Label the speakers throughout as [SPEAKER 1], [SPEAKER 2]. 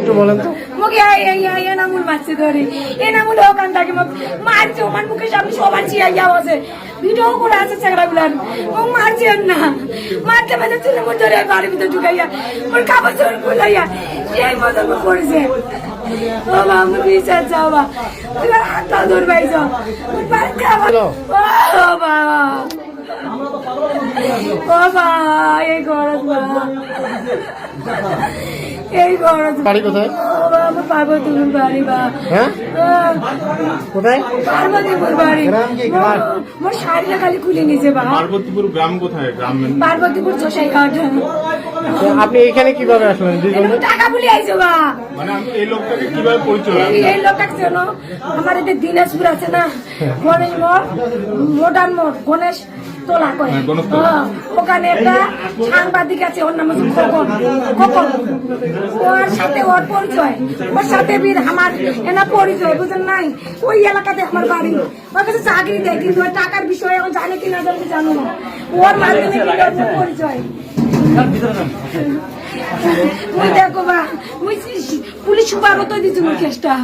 [SPEAKER 1] একটু বলেন তো।
[SPEAKER 2] মুখে এনামুল মারছে ধরে। এনামুল ওখান থেকে মারছে আমার মুখের সামনে সবার চিয়াইয়া আছে ভিডিও করে আছে সেগড়া গুলান। ও মারছে না। মারতে মারতে চুলে মোর ধরে বাড়ির ভিতরে ঢুকাইয়া মোর কাপড় চোর খুলাইয়া সেই মতন পড়েছে। মা আমার বিচার যাও বা। এবার হাতটা ধর ভাই যাও। বাবা। বাবা এই গরজ বা এই গরজ
[SPEAKER 1] বাড়ি কোথায়?
[SPEAKER 2] পার্বতীপুর বাড়ি বা
[SPEAKER 1] হ্যাঁ? কোথায়?
[SPEAKER 2] পার্বতীপুর বাড়ি।
[SPEAKER 1] কি? গ্রাম?
[SPEAKER 2] মোর শাড়িটা খালি খুলে নিয়েছে বা।
[SPEAKER 3] পার্বতীপুর গ্রাম কোথায়? গ্রাম
[SPEAKER 2] পার্বতীপুর চোষাই ঘাট
[SPEAKER 1] আপনি এখানে কীভাবে আসলেন?
[SPEAKER 2] টাকা বলে আইছো বা।
[SPEAKER 3] মানে আমি এই লোকটাকে কীভাবে পরিচয়
[SPEAKER 2] এই আমার এতে দিনাজপুর আছে না গণেশ মোড় মোডার মোড় গণেশ তোলা করে।
[SPEAKER 3] হ্যাঁ,
[SPEAKER 2] ওখানে একটা সাংবাদিক আছে ওর নাম হচ্ছে খোকন। খোকন। ওর সাথে ওর পরিচয়। ওর সাথে বীর আমার এনা পরিচয় বুঝলেন নাই? ওই এলাকাতে আমার বাড়ি। ওর কাছে চাকরি দেয় কিন্তু টাকার বিষয়ে এখন জানে কিনা জানতে জানো না ওর মাধ্যমে পরিচয়। মুই দেখো বা মুই পুলিশ সুপার হতো দিচ্ছি কেসটা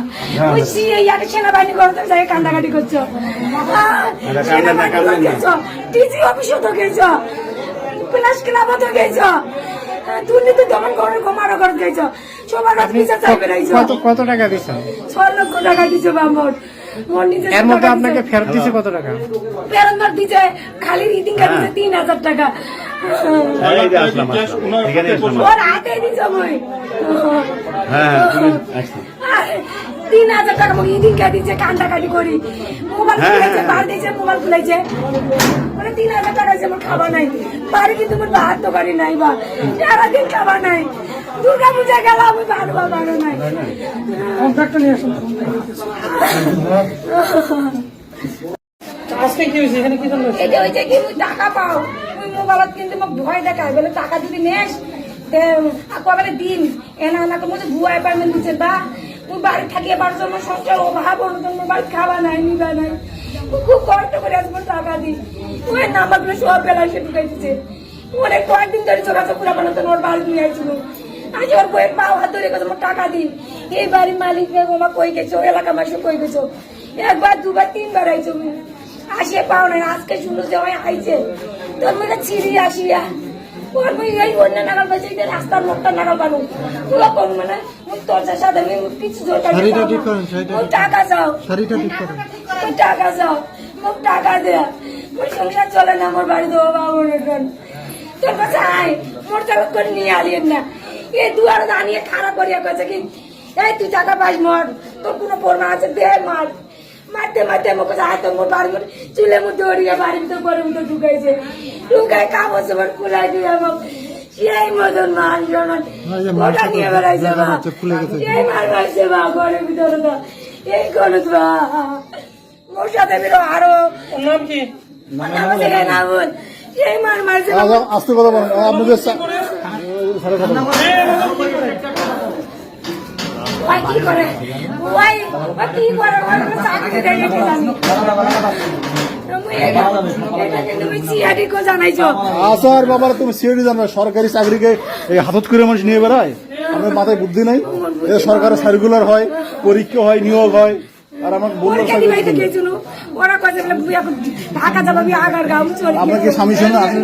[SPEAKER 2] মুই সিআই আগে সেনাবাহিনী করতে যাই কান্দাকাটি করছ। সেনাবাহিনী করতেছো ডিসি অফিসও তো গেছো। প্লাস ক্লাবও তো গেছো। দুর্নীতি দমন করে ঘুমারও করে গেছো। সবার কাছে বিচার চাই বেড়াইছো
[SPEAKER 1] কত টাকা দিচ্ছেন?
[SPEAKER 2] ছয় লক্ষ টাকা দিছো বা মোট মোর নিজের
[SPEAKER 1] এর মধ্যে আপনাকে ফেরত দিচ্ছে কত টাকা?
[SPEAKER 2] প্রেরণার দিছে খালি রিডিং কার্ড দিছে তিন হাজার টাকা।
[SPEAKER 3] এই যে আসলাম আসলাম। এখানে আসলাম।
[SPEAKER 2] ওর হাতে দিছে
[SPEAKER 3] হ্যাঁ
[SPEAKER 2] আরে, তিন হাজার টাকা মোক ইদিন কে দিচ্ছে কান্দাকাটি করি। মোবাইল খুলেছে বার দিয়েছে মোবাইল খুলেছে। মানে তিন হাজার টাকা আছে আমার খাবার নাই। বাড়ি কিন্তু আমার ভাত তো বাড়ি নাই বা। সারাদিন খাবার নাই। দুর্গা পূজা গেল আমি ভাত বা বাড়ো নাই।
[SPEAKER 1] আজকে কি হয়েছে? এখানে কি জন্য
[SPEAKER 2] এটা হয়েছে কি টাকা পাও। মোবাইলত কিন্তু মোক ভয় দেখায়। বলে টাকা যদি নেস কবে দিন? এনা এনা করে ভুয়া অ্যাপয়েন্টমেন্ট দিচ্ছে বা। তুই বাড়ি থাকিয়ে পারো জন্য অভাব অনুদান মোবাইল খাওয়া নাই, নিবা নাই। খুব কষ্ট করে আসব টাকা দি ওই নাম্বারগুলো সব বেলা সে ঢুকাই অনেক কয়েকদিন ধরে যোগাযোগ করে ওর বাড়ি নিয়ে আসছিল। আজ ওর বইয়ের পাও হাত ধরে কথা টাকা দি এই বাড়ির মালিক বেগমা কই গেছো? এলাকা মাসে কই গেছো? একবার, দুবার, তিনবার আইছো আসে পাও না আজকে শুনলো যে আইছে। তোর মনে ছিড়ি আসিয়া। ওর মুই এই অন্য নাগাল পাইছে এই রাস্তার লোকটা নাগাল পাবো তুই কোন মানে মুই তোর সাথে আমি কিছু জোর কাটি
[SPEAKER 1] শাড়িটা ঠিক করেন, শাড়িটা
[SPEAKER 2] মুই টাকা চাও
[SPEAKER 1] শাড়িটা ঠিক করেন।
[SPEAKER 2] মুই টাকা চাও মুখ টাকা দে মুই সংসার চলে না আমার বাড়ি দেবো বাবু এখন তোর কাছে আয় মোর টাকা করে নিয়ে আলিয়েন না। এই দুয়ার দাঁড়িয়ে খারাপ করিয়া কয়েছে কি এই তুই টাকা পাইস মর। তোর কোনো প্রমাণ আছে দে মার। মারতে মারতে আমাকে হাতে মোর বাড়ি মোর চুলে মুখ দৌড়িয়ে বাড়ির ভিতর করে ভিতর ঢুকাইছে ঢুকাই কাপড় চোপড় খুলাই দিয়ে আমার সেই মতন মার জমান ওটা নিয়ে বেড়াইছে বা সেই মার মারছে বা ঘরের ভিতরে তো এই করে বা মোর সাথে বেরো আরও
[SPEAKER 1] নাম কি
[SPEAKER 2] নাম আছে রে নামুন সেই মার মারছে
[SPEAKER 4] আস্তে কথা বলেন আপনাদের
[SPEAKER 2] ওই কি করে? ওই কি করে? চাকরি
[SPEAKER 4] আসার বাবার তুমি সিআইডি জানো সরকারি চাকরিকে এই হাতত করে মানুষ নিয়ে বেড়ায়। আমার মাথায় বুদ্ধি নাই। সরকারের সার্কুলার হয় পরীক্ষা হয় নিয়োগ হয়। আর আমাকে বলল
[SPEAKER 2] ওরা ঢাকা যাবি আগার গাঁও চলে।
[SPEAKER 4] আপনার কি স্বামী সঙ্গে আপনি